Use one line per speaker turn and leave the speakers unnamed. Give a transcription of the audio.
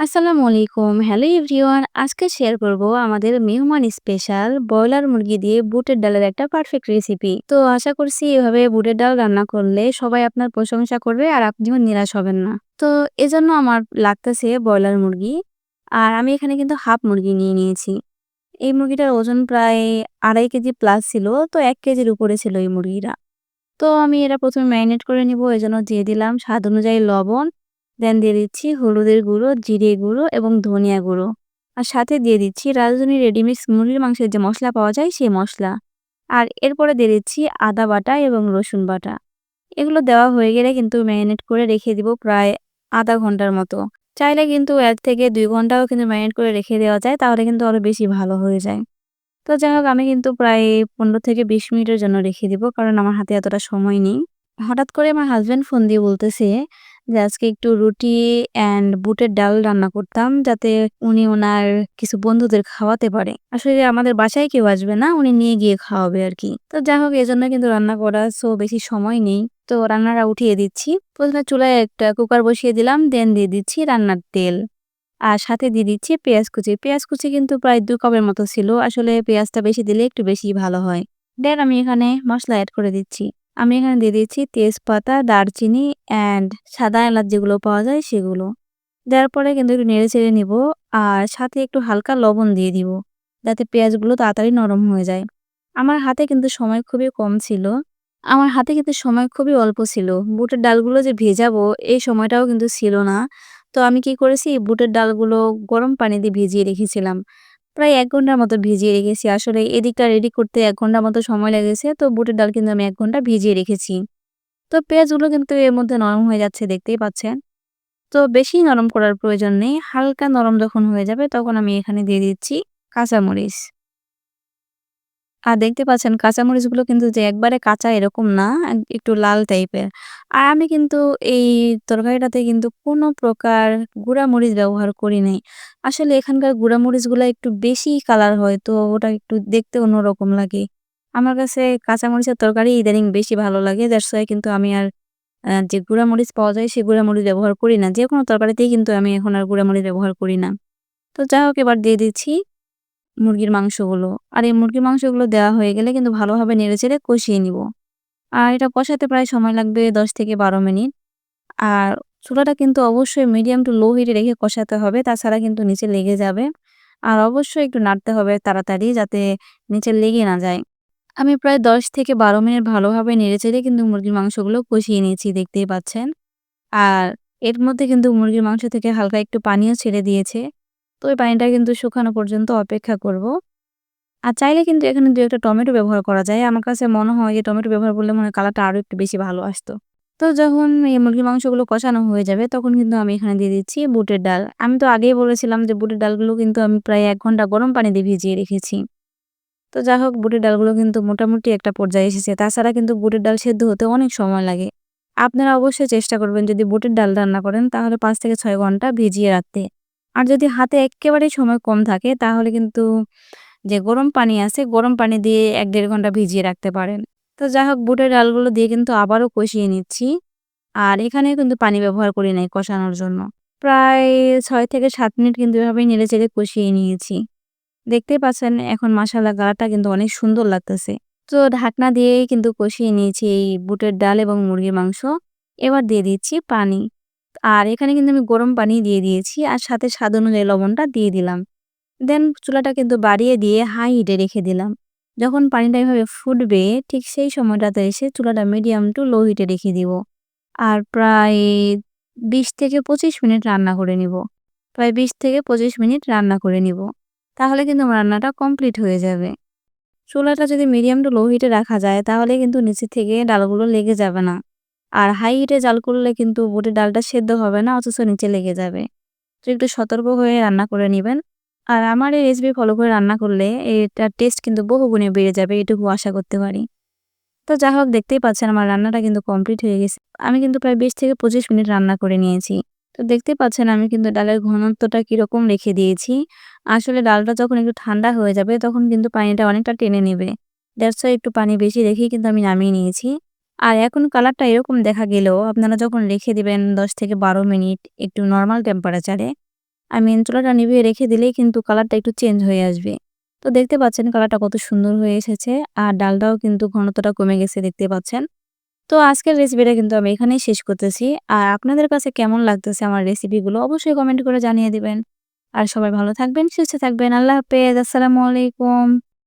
আসসালামু আলাইকুম। Hello everyone. আজকে শেয়ার করব আমাদের মেহমান স্পেশাল ব্রয়লার মুরগি দিয়ে বুটের ডালের একটা পারফেক্ট রেসিপি। তো আশা করছি এভাবে বুটের ডাল রান্না করলে সবাই আপনার প্রশংসা করবে আর আপনিও নিরাশ হবেন না। তো এজন্য আমার লাগতেছে ব্রয়লার মুরগি। আর আমি এখানে কিন্তু হাফ মুরগি নিয়ে নিয়েছি। এই মুরগিটার ওজন প্রায় আড়াই কেজি প্লাস ছিল। তো এক কেজির উপরে ছিল এই মুরগিটা। তো আমি এটা প্রথমে ম্যারিনেট করে নিব। এজন্য দিয়ে দিলাম স্বাদ অনুযায়ী লবণ দেন দিয়ে দিচ্ছি হলুদের গুঁড়ো, জিরে গুঁড়ো এবং ধনিয়া গুঁড়ো। আর সাথে দিয়ে দিচ্ছি রাঁধুনি রেডিমিক্স মুরগির মাংসের যে মশলা পাওয়া যায় সেই মশলা আর এরপরে দিয়ে দিচ্ছি আদা বাটা এবং রসুন বাটা। এগুলো দেওয়া হয়ে গেলে কিন্তু ম্যারিনেট করে রেখে দিব প্রায় আধা ঘণ্টার মতো। চাইলে কিন্তু এক থেকে দুই ঘন্টাও কিন্তু ম্যারিনেট করে রেখে দেওয়া যায় তাহলে কিন্তু আরও বেশি ভালো হয়ে যায়। তো যাই হোক আমি কিন্তু প্রায় ১৫ থেকে ২০ মিনিটের জন্য রেখে দিব কারণ আমার হাতে এতটা সময় নেই। হঠাৎ করে আমার হাজব্যান্ড ফোন দিয়ে বলতেছে আজকে একটু রুটি অ্যান্ড বুটের ডাল রান্না করতাম যাতে উনি ওনার কিছু বন্ধুদের খাওয়াতে পারে। আসলে আমাদের বাসায় কেউ আসবে না, উনি নিয়ে গিয়ে খাওয়াবে আর কি তো যাই হোক এজন্য কিন্তু রান্না করা সো বেশি সময় নেই। তো রান্নাটা উঠিয়ে দিচ্ছি। প্রথমে চুলায় একটা কুকার বসিয়ে দিলাম দেন দিয়ে দিচ্ছি রান্নার তেল। আর সাথে দিয়ে দিচ্ছি পেঁয়াজ কুচি। পেঁয়াজ কুচি কিন্তু প্রায় দু কাপের মতো ছিল। আসলে পেঁয়াজটা বেশি দিলে একটু বেশি ভালো হয়। দেন আমি এখানে মশলা এড করে দিচ্ছি। আমি এখানে দিয়ে দিচ্ছি তেজপাতা, দারচিনি অ্যান্ড সাদা এলাচ যেগুলো পাওয়া যায় সেগুলো। দেওয়ার পরে কিন্তু একটু নেড়েচেড়ে নিব আর সাথে একটু হালকা লবণ দিয়ে দিব। যাতে পেঁয়াজগুলো তাড়াতাড়ি নরম হয়ে যায়। আমার হাতে কিন্তু সময় খুবই কম ছিল। আমার হাতে কিন্তু সময় খুবই অল্প ছিল। বুটের ডালগুলো যে ভেজাবো এই সময়টাও কিন্তু ছিল না। তো আমি কি করেছি বুটের ডালগুলো গরম পানি দিয়ে ভিজিয়ে রেখেছিলাম। প্রায় এক ঘণ্টার মতো ভিজিয়ে রেখেছি। আসলে এদিকটা রেডি করতে এক ঘণ্টার মতো সময় লেগেছে। তো বুটের ডাল কিন্তু আমি এক ঘণ্টা ভিজিয়ে রেখেছি। তো পেঁয়াজগুলো কিন্তু এর মধ্যে নরম হয়ে যাচ্ছে, দেখতেই পাচ্ছেন। তো বেশি নরম করার প্রয়োজন নেই। হালকা নরম যখন হয়ে যাবে, তখন আমি এখানে দিয়ে দিচ্ছি কাঁচামরিচ। আর দেখতে পাচ্ছেন কাঁচামরিচগুলো কিন্তু যে একবারে কাঁচা এরকম না, একটু লাল টাইপের। আর আমি কিন্তু এই তরকারিটাতে কিন্তু কোনো প্রকার গুঁড়া মরিচ ব্যবহার করি নাই। আসলে এখানকার গুঁড়া মরিচগুলা একটু বেশি কালার হয় তো ওটা একটু দেখতে অন্যরকম লাগে। আমার কাছে কাঁচামরিচের তরকারি ইদানিং বেশি ভালো লাগে। দ্যাটস ওয়াই কিন্তু আমি আর যে গুঁড়া মরিচ পাওয়া যায় সেই গুঁড়া মরিচ ব্যবহার করি না। যেকোনো তরকারিতেই কিন্তু আমি এখন আর গুঁড়া মরিচ ব্যবহার করি না। তো যাই হোক এবার দিয়ে দিচ্ছি মুরগির মাংসগুলো। আর এই মুরগির মাংসগুলো দেওয়া হয়ে গেলে কিন্তু ভালোভাবে নেড়ে চেড়ে কষিয়ে নিব। আর এটা কষাতে প্রায় সময় লাগবে ১০ থেকে ১২ মিনিট। আর চুলাটা কিন্তু অবশ্যই মিডিয়াম টু লো হিটে রেখে কষাতে হবে, তাছাড়া কিন্তু নিচে লেগে যাবে। আর অবশ্যই একটু নাড়তে হবে তাড়াতাড়ি যাতে নিচে লেগে না যায়। আমি প্রায় ১০ থেকে ১২ মিনিট ভালোভাবে নেড়েচেড়ে কিন্তু মুরগির মাংসগুলো কষিয়ে নিয়েছি, দেখতেই পাচ্ছেন। আর এর মধ্যে কিন্তু মুরগির মাংস থেকে হালকা একটু পানিও ছেড়ে দিয়েছে। তো ওই পানিটা কিন্তু শুকানো পর্যন্ত অপেক্ষা করব। আর চাইলে কিন্তু এখানে দু একটা টমেটো ব্যবহার করা যায়। আমার কাছে মনে হয় যে টমেটো ব্যবহার করলে মনে হয় কালারটা আরও একটু বেশি ভালো আসতো। তো যখন এই মুরগির মাংসগুলো কষানো হয়ে যাবে, তখন কিন্তু আমি এখানে দিয়ে দিচ্ছি বুটের ডাল। আমি তো আগেই বলেছিলাম যে বুটের ডালগুলো কিন্তু আমি প্রায় এক ঘণ্টা গরম পানি দিয়ে ভিজিয়ে রেখেছি। তো যাই হোক, বুটের ডালগুলো কিন্তু মোটামুটি একটা পর্যায়ে এসেছে। তাছাড়া কিন্তু বুটের ডাল সেদ্ধ হতে অনেক সময় লাগে। আপনারা অবশ্যই চেষ্টা করবেন যদি বুটের ডাল রান্না করেন, তাহলে পাঁচ থেকে ছয় ঘণ্টা ভিজিয়ে রাখতে। আর যদি হাতে এক্কেবারেই সময় কম থাকে, তাহলে কিন্তু যে গরম পানি আছে, গরম পানি দিয়ে এক দেড় ঘণ্টা ভিজিয়ে রাখতে পারেন। তো যাই হোক, বুটের ডালগুলো দিয়ে কিন্তু আবারও কষিয়ে নিচ্ছি। আর এখানেও কিন্তু পানি ব্যবহার করি নাই কষানোর জন্য। প্রায় ছয় থেকে সাত মিনিট কিন্তু এভাবেই নেড়েচেড়ে কষিয়ে নিয়েছি। দেখতেই পাচ্ছেন, এখন মাশাআল্লাহ কালারটা কিন্তু অনেক সুন্দর লাগতেছে। তো ঢাকনা দিয়েই কিন্তু কষিয়ে নিয়েছি এই বুটের ডাল এবং মুরগির মাংস। এবার দিয়ে দিচ্ছি পানি। আর এখানে কিন্তু আমি গরম পানি দিয়ে দিয়েছি আর সাথে স্বাদ অনুযায়ী লবণটা দিয়ে দিলাম। দেন চুলাটা কিন্তু বাড়িয়ে দিয়ে হাই হিটে রেখে দিলাম। যখন পানিটা এভাবে ফুটবে, ঠিক সেই সময়টাতে এসে চুলাটা মিডিয়াম টু লো হিটে রেখে দিব। আর প্রায় ২০ থেকে ২৫ মিনিট রান্না করে নিব। প্রায় ২০ থেকে ২৫ মিনিট রান্না করে নিব। তাহলে কিন্তু আমার রান্নাটা কমপ্লিট হয়ে যাবে। চুলাটা যদি মিডিয়াম টু লো হিটে রাখা যায়, তাহলে কিন্তু নিচে থেকে ডালগুলো লেগে যাবে না। আর হাই হিটে জাল করলে কিন্তু বুটের ডালটা সেদ্ধ হবে না, অথচ নিচে লেগে যাবে। তো একটু সতর্ক হয়ে রান্না করে নেবেন আর আমার এই রেসিপি ফলো করে রান্না করলে এটার টেস্ট কিন্তু বহুগুণে বেড়ে যাবে, এটুকু আশা করতে পারি। তো যা হোক, দেখতেই পাচ্ছেন আমার রান্নাটা কিন্তু কমপ্লিট হয়ে গেছে। আমি কিন্তু প্রায় ২০ থেকে ২৫ মিনিট রান্না করে নিয়েছি। তো দেখতেই পাচ্ছেন আমি কিন্তু ডালের ঘনত্বটা কীরকম রেখে দিয়েছি। আসলে ডালটা যখন একটু ঠান্ডা হয়ে যাবে, তখন কিন্তু পানিটা অনেকটা টেনে নেবে। দেড়শো একটু পানি বেশি রেখেই কিন্তু আমি নামিয়ে নিয়েছি। আর এখন কালারটা এরকম দেখা গেলেও আপনারা যখন রেখে দিবেন ১০ থেকে ১২ মিনিট একটু নর্মাল টেম্পারেচারে আই মিন চুলাটা নিভিয়ে রেখে দিলেই কিন্তু কালারটা একটু চেঞ্জ হয়ে আসবে। তো দেখতে পাচ্ছেন কালারটা কত সুন্দর হয়ে এসেছে আর ডালটাও কিন্তু ঘনত্বটা কমে গেছে দেখতে পাচ্ছেন। তো আজকের রেসিপিটা কিন্তু আমি এখানেই শেষ করতেছি। আর আপনাদের কাছে কেমন লাগতেছে আমার রেসিপিগুলো অবশ্যই কমেন্ট করে জানিয়ে দিবেন। আর সবাই ভালো থাকবেন, সুস্থ থাকবেন। আল্লাহ হাফেজ। আসসালামু আলাইকুম।